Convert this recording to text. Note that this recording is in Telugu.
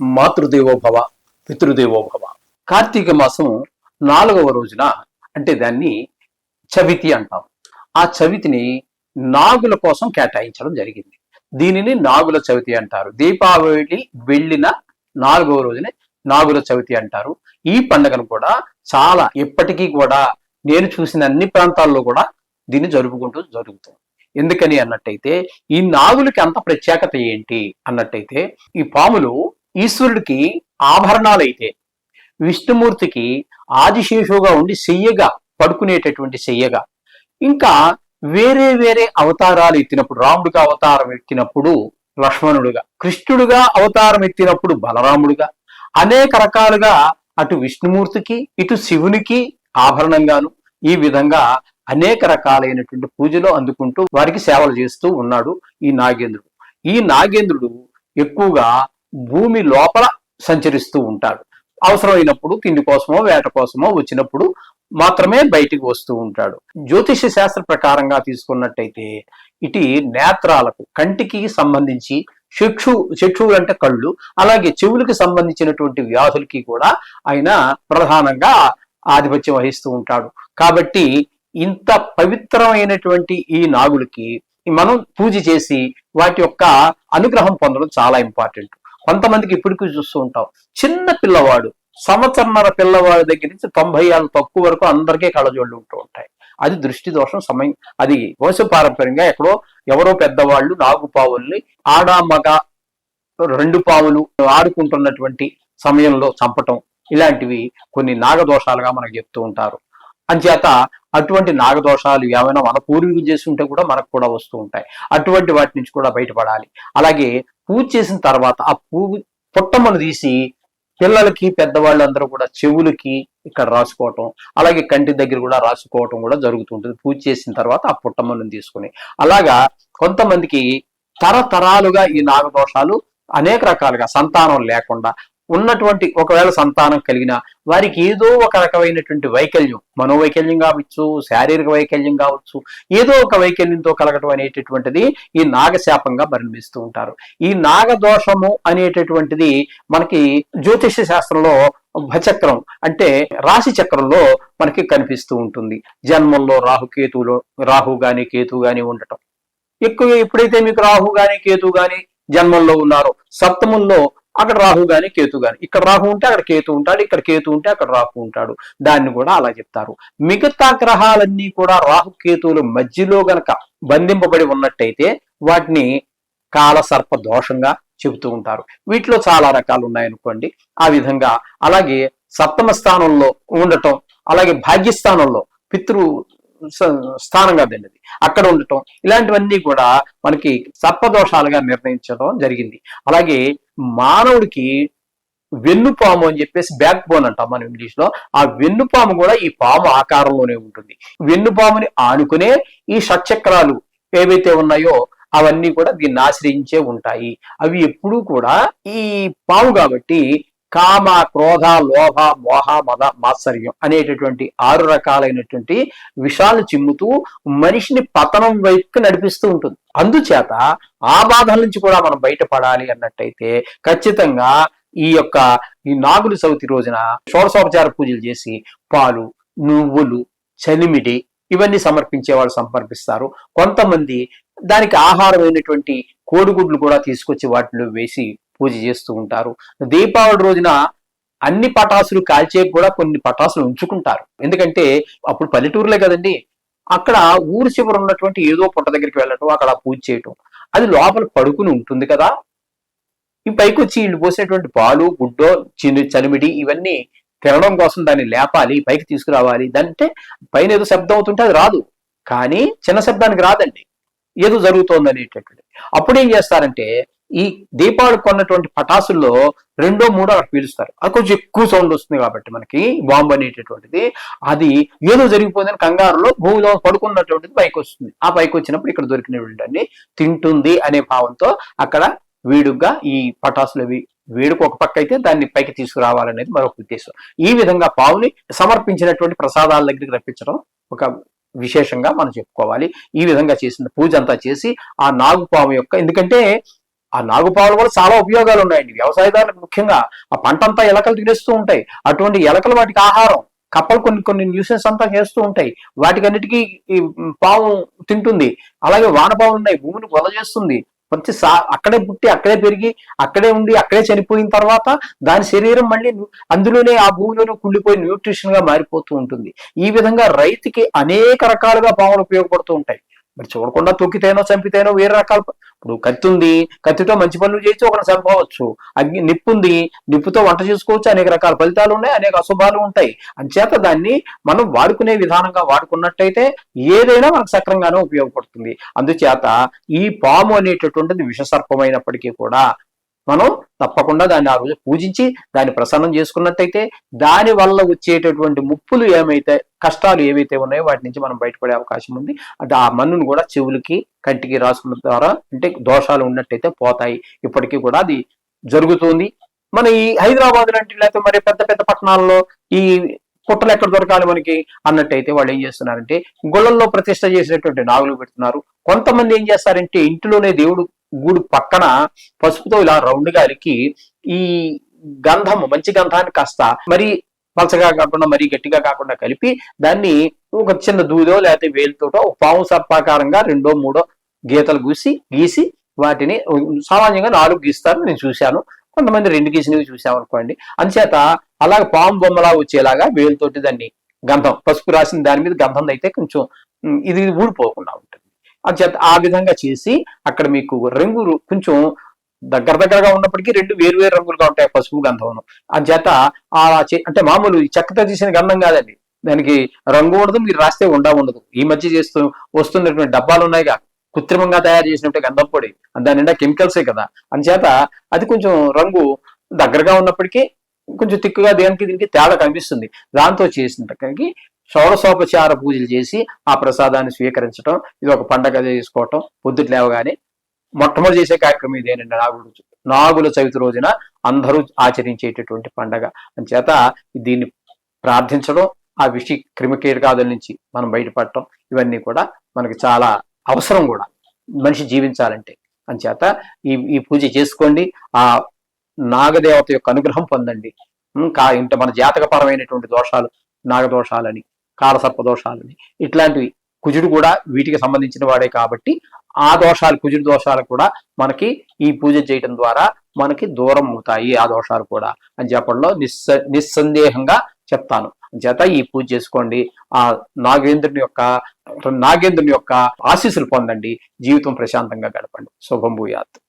మాతృదేవోభవ పితృదేవోభవ కార్తీక మాసం నాలుగవ రోజున అంటే దాన్ని చవితి అంటాం. ఆ చవితిని నాగుల కోసం కేటాయించడం జరిగింది. దీనిని నాగుల చవితి అంటారు. దీపావళి వెళ్ళిన నాలుగవ రోజునే నాగుల చవితి అంటారు. ఈ పండుగను కూడా చాలా ఇప్పటికీ కూడా నేను చూసిన అన్ని ప్రాంతాల్లో కూడా దీన్ని జరుపుకుంటూ జరుగుతుంది. ఎందుకని అన్నట్టయితే ఈ నాగులకి అంత ప్రత్యేకత ఏంటి అన్నట్టయితే ఈ పాములు ఈశ్వరుడికి ఆభరణాలైతే విష్ణుమూర్తికి ఆదిశేషుగా ఉండి శయ్యగా పడుకునేటటువంటి శయ్యగా. ఇంకా వేరే వేరే అవతారాలు ఎత్తినప్పుడు రాముడిగా అవతారం ఎత్తినప్పుడు లక్ష్మణుడుగా కృష్ణుడుగా అవతారం ఎత్తినప్పుడు బలరాముడుగా అనేక రకాలుగా అటు విష్ణుమూర్తికి ఇటు శివునికి ఆభరణంగాను ఈ విధంగా అనేక రకాలైనటువంటి పూజలు అందుకుంటూ వారికి సేవలు చేస్తూ ఉన్నాడు ఈ నాగేంద్రుడు. ఈ నాగేంద్రుడు ఎక్కువగా భూమి లోపల సంచరిస్తూ ఉంటాడు. అవసరమైనప్పుడు తిండి కోసమో వేట కోసమో వచ్చినప్పుడు మాత్రమే బయటికి వస్తూ ఉంటాడు. జ్యోతిష శాస్త్ర ప్రకారంగా తీసుకున్నట్టయితే ఇటు నేత్రాలకు కంటికి సంబంధించి చక్షు చక్షువులు అంటే కళ్ళు అలాగే చెవులకు సంబంధించినటువంటి వ్యాధులకి కూడా ఆయన ప్రధానంగా ఆధిపత్యం వహిస్తూ ఉంటాడు. కాబట్టి ఇంత పవిత్రమైనటువంటి ఈ నాగులకి మనం పూజ చేసి వాటి యొక్క అనుగ్రహం పొందడం చాలా ఇంపార్టెంట్. కొంతమందికి ఇప్పటికీ చూస్తూ ఉంటాం. చిన్న పిల్లవాడు సంవత్సరన్నర పిల్లవాడి దగ్గర నుంచి తొంభై ఏళ్ళ తక్కువ వరకు అందరికీ కళ్ళజోళ్ళు ఉంటూ ఉంటాయి. అది దృష్టి దోషం సమయం అది వంశపారంపర్యంగా ఎక్కడో ఎవరో పెద్దవాళ్ళు నాగు పావుల్ని ఆడ మగ రెండు పావులు ఆడుకుంటున్నటువంటి సమయంలో చంపటం ఇలాంటివి కొన్ని నాగదోషాలుగా మనకు చెప్తూ ఉంటారు. అంచేత అటువంటి నాగదోషాలు ఏమైనా మన పూర్వీకులు చేసి ఉంటే కూడా మనకు కూడా వస్తూ ఉంటాయి. అటువంటి వాటి నుంచి కూడా బయటపడాలి. అలాగే పూజ చేసిన తర్వాత ఆ పూ పుట్టమ్మను తీసి పిల్లలకి పెద్దవాళ్ళందరూ కూడా చెవులకి ఇక్కడ రాసుకోవటం అలాగే కంటి దగ్గర కూడా రాసుకోవటం కూడా జరుగుతుంటుంది పూజ చేసిన తర్వాత ఆ పుట్టమ్మను తీసుకుని. అలాగా కొంతమందికి తరతరాలుగా ఈ నాగదోషాలు అనేక రకాలుగా సంతానం లేకుండా ఉన్నటువంటి ఒకవేళ సంతానం కలిగిన వారికి ఏదో ఒక రకమైనటువంటి వైకల్యం మనోవైకల్యం కావచ్చు శారీరక వైకల్యం కావచ్చు ఏదో ఒక వైకల్యంతో కలగటం అనేటటువంటిది ఈ నాగశాపంగా పరిణమిస్తూ ఉంటారు. ఈ నాగదోషము అనేటటువంటిది మనకి జ్యోతిష శాస్త్రంలో భచక్రం అంటే రాశి చక్రంలో మనకి కనిపిస్తూ ఉంటుంది. జన్మంలో రాహుకేతువులో రాహు గాని కేతు గాని ఉండటం. ఎక్కువ ఎప్పుడైతే మీకు రాహు గాని కేతు గాని జన్మంలో ఉన్నారో సప్తముల్లో అక్కడ రాహు గాని కేతు గాని. ఇక్కడ రాహు ఉంటే అక్కడ కేతు ఉంటాడు ఇక్కడ కేతు ఉంటే అక్కడ రాహు ఉంటాడు. దాన్ని కూడా అలా చెప్తారు. మిగతా గ్రహాలన్నీ కూడా రాహు కేతువుల మధ్యలో గనక బంధింపబడి ఉన్నట్టయితే వాటిని కాలసర్ప దోషంగా చెబుతూ ఉంటారు. వీటిలో చాలా రకాలు ఉన్నాయనుకోండి. ఆ విధంగా అలాగే సప్తమ స్థానంలో ఉండటం అలాగే భాగ్యస్థానంలో పితృ స్థానంగా వెళ్ళింది. అక్కడ ఉండటం. ఇలాంటివన్నీ కూడా మనకి సర్పదోషాలుగా నిర్ణయించడం జరిగింది. అలాగే మానవుడికి వెన్నుపాము అని చెప్పేసి బ్యాక్ బోన్ అంటాం మనం ఇంగ్లీష్లో ఆ వెన్నుపాము కూడా ఈ పాము ఆకారంలోనే ఉంటుంది. వెన్నుపాముని ఆనుకునే ఈ షట్చక్రాలు ఏవైతే ఉన్నాయో అవన్నీ కూడా దీన్ని ఆశ్రయించే ఉంటాయి. అవి ఎప్పుడూ కూడా ఈ పాము కాబట్టి కామ క్రోధ లోభ మోహ మద మాత్సర్యం అనేటటువంటి ఆరు రకాలైనటువంటి విషాలు చిమ్ముతూ మనిషిని పతనం వైపు నడిపిస్తూ ఉంటుంది. అందుచేత ఆ బాధల నుంచి కూడా మనం బయటపడాలి అన్నట్టయితే ఖచ్చితంగా ఈ యొక్క ఈ నాగుల చవితి రోజున షోడశోపచార పూజలు చేసి పాలు నువ్వులు చలిమిడి ఇవన్నీ సమర్పించే వాళ్ళు సమర్పిస్తారు కొంతమంది దానికి ఆహారమైనటువంటి కోడిగుడ్లు కూడా తీసుకొచ్చి వాటిలో వేసి పూజ చేస్తూ ఉంటారు. దీపావళి రోజున అన్ని పటాసులు కాల్చే కూడా కొన్ని పటాసులు ఉంచుకుంటారు. ఎందుకంటే అప్పుడు పల్లెటూరులే కదండి. అక్కడ ఊరు చివర ఉన్నటువంటి ఏదో పుట్ట దగ్గరికి వెళ్ళటం అక్కడ పూజ చేయటం అది లోపల పడుకుని ఉంటుంది కదా. ఈ పైకి వచ్చి వీళ్ళు పోసేటువంటి పాలు గుడ్డో చిన్న చలిమిడి ఇవన్నీ తినడం కోసం దాన్ని లేపాలి పైకి తీసుకురావాలి. అంటే పైన ఏదో శబ్దం అవుతుంటే అది రాదు. కానీ చిన్న శబ్దానికి రాదండి. ఏదో జరుగుతోంది అనేటటువంటి అప్పుడు ఏం చేస్తారంటే ఈ దీపావళి కొన్నటువంటి పటాసుల్లో రెండో మూడో అక్కడ పీలుస్తారు. అది కొంచెం ఎక్కువ సౌండ్ వస్తుంది కాబట్టి మనకి బాంబు అనేటటువంటిది. అది ఏదో జరిగిపోయిందని కంగారులో భూమిలో పడుకున్నటువంటిది పైకి వస్తుంది. ఆ పైకి వచ్చినప్పుడు ఇక్కడ దొరికినటువంటి తింటుంది అనే భావంతో అక్కడ వీడుగా ఈ పటాసులు వేడుకు వేడుక ఒక పక్క అయితే దాన్ని పైకి తీసుకురావాలనేది మరొక ఉద్దేశం. ఈ విధంగా పావుని సమర్పించినటువంటి ప్రసాదాల దగ్గరికి రప్పించడం ఒక విశేషంగా మనం చెప్పుకోవాలి. ఈ విధంగా చేసిన పూజ అంతా చేసి ఆ నాగుపాము యొక్క ఎందుకంటే ఆ నాగుపాములు కూడా చాలా ఉపయోగాలు ఉన్నాయండి. వ్యవసాయదారులకు ముఖ్యంగా ఆ పంట అంతా ఎలకలు తినేస్తూ ఉంటాయి. అటువంటి ఎలకలు వాటికి ఆహారం కప్పలు కొన్ని కొన్ని న్యూసెన్స్ అంతా చేస్తూ ఉంటాయి. వాటికన్నిటికీ ఈ పాము తింటుంది. అలాగే వానపాములు ఉన్నాయి. భూమిని వల చేస్తుంది. మంచి సా అక్కడే పుట్టి అక్కడే పెరిగి అక్కడే ఉండి అక్కడే చనిపోయిన తర్వాత దాని శరీరం మళ్ళీ అందులోనే ఆ భూమిలోనే కుళ్ళిపోయి న్యూట్రిషన్గా మారిపోతూ ఉంటుంది. ఈ విధంగా రైతుకి అనేక రకాలుగా పాములు ఉపయోగపడుతూ ఉంటాయి. మరి చూడకుండా తొక్కితేనో చంపితేనో వేరే రకాల ఇప్పుడు కత్తి ఉంది కత్తితో మంచి పనులు చేయొచ్చు ఒకరిని చంపవచ్చు. అగ్ని నిప్పు ఉంది నిప్పుతో వంట చేసుకోవచ్చు అనేక రకాల ఫలితాలు ఉన్నాయి అనేక అశుభాలు ఉంటాయి. అంచేత దాన్ని మనం వాడుకునే విధానంగా వాడుకున్నట్టయితే ఏదైనా మనకు సక్రంగానే ఉపయోగపడుతుంది. అందుచేత ఈ పాము అనేటటువంటిది విషసర్పమైనప్పటికీ కూడా మనం తప్పకుండా దాన్ని ఆ రోజు పూజించి దాన్ని ప్రసన్నం చేసుకున్నట్టయితే దాని వల్ల వచ్చేటటువంటి ముప్పులు ఏమైతే కష్టాలు ఏవైతే ఉన్నాయో వాటి నుంచి మనం బయటపడే అవకాశం ఉంది. అది ఆ మన్నును కూడా చెవులకి కంటికి రాసుకున్న ద్వారా అంటే దోషాలు ఉన్నట్టయితే పోతాయి. ఇప్పటికీ కూడా అది జరుగుతుంది. మన ఈ హైదరాబాద్ లాంటి లేకపోతే మరి పెద్ద పెద్ద పట్టణాల్లో ఈ పుట్టలు ఎక్కడ దొరకాలి మనకి అన్నట్టయితే వాళ్ళు ఏం చేస్తున్నారంటే గుళ్ళల్లో ప్రతిష్ట చేసినటువంటి నాగులు పెడుతున్నారు. కొంతమంది ఏం చేస్తారంటే ఇంటిలోనే దేవుడు గూడు పక్కన పసుపుతో ఇలా రౌండ్గా అలికి ఈ గంధం మంచి గంధాన్ని కాస్త మరి పలచగా కాకుండా మరీ గట్టిగా కాకుండా కలిపి దాన్ని ఒక చిన్న దూదో లేకపోతే వేలుతోటో ఒక పాము సర్పాకారంగా రెండో మూడో గీతలు గీసి గీసి వాటిని సామాన్యంగా నాలుగు గీస్తారు. నేను చూశాను. కొంతమంది రెండు గీసినవి చూసాం అనుకోండి. అంచేత అలాగ పాము బొమ్మలా వచ్చేలాగా వేలుతోటి దాన్ని గంధం పసుపు రాసిన దాని మీద గంధం అయితే కొంచెం ఇది ఊడిపోకుండా ఉంటుంది. చేత ఆ విధంగా చేసి అక్కడ మీకు రంగు కొంచెం దగ్గర దగ్గరగా ఉన్నప్పటికీ రెండు వేరు వేరు రంగులుగా ఉంటాయి పసుపు గంధం అంచేత చేత అంటే మామూలు ఈ చెక్కతో గంధం కాదండి. దానికి రంగు ఉండదు మీరు రాస్తే ఉండా ఉండదు. ఈ మధ్య చేస్తూ వస్తున్నటువంటి డబ్బాలు ఉన్నాయిగా. కృత్రిమంగా తయారు చేసినట్టు గంధం పొడి. దాని నిండా కెమికల్సే కదా. అంచేత అది కొంచెం రంగు దగ్గరగా ఉన్నప్పటికీ కొంచెం తిక్కుగా దేనికి దీనికి తేడా కనిపిస్తుంది. దాంతో చేసినట్టుకి షోడశోపచార పూజలు చేసి ఆ ప్రసాదాన్ని స్వీకరించడం ఇది ఒక పండగ చేసుకోవటం పొద్దుట లేవగానే మొట్టమొదటి చేసే కార్యక్రమం ఇదేనండి నాగుడు నాగుల చవితి రోజున అందరూ ఆచరించేటటువంటి పండగ. అంచేత దీన్ని ప్రార్థించడం ఆ విషి క్రిమికీటకాదుల నుంచి మనం బయటపడటం ఇవన్నీ కూడా మనకి చాలా అవసరం కూడా. మనిషి జీవించాలంటే. అంచేత ఈ ఈ పూజ చేసుకోండి. ఆ నాగదేవత యొక్క అనుగ్రహం పొందండి. కా ఇంట మన జాతకపరమైనటువంటి దోషాలు నాగదోషాలని కాలసర్పదోషాలని. ఇట్లాంటివి కుజుడు కూడా వీటికి సంబంధించిన వాడే కాబట్టి ఆ దోషాలు కుజుడు దోషాలు కూడా మనకి ఈ పూజ చేయటం ద్వారా మనకి దూరం అవుతాయి ఆ దోషాలు కూడా అని చెప్పడంలో నిస్స నిస్సందేహంగా చెప్తాను. చేత ఈ పూజ చేసుకోండి. ఆ నాగేంద్రుని యొక్క నాగేంద్రుని యొక్క ఆశీస్సులు పొందండి. జీవితం ప్రశాంతంగా గడపండి. శుభం భూయాత్.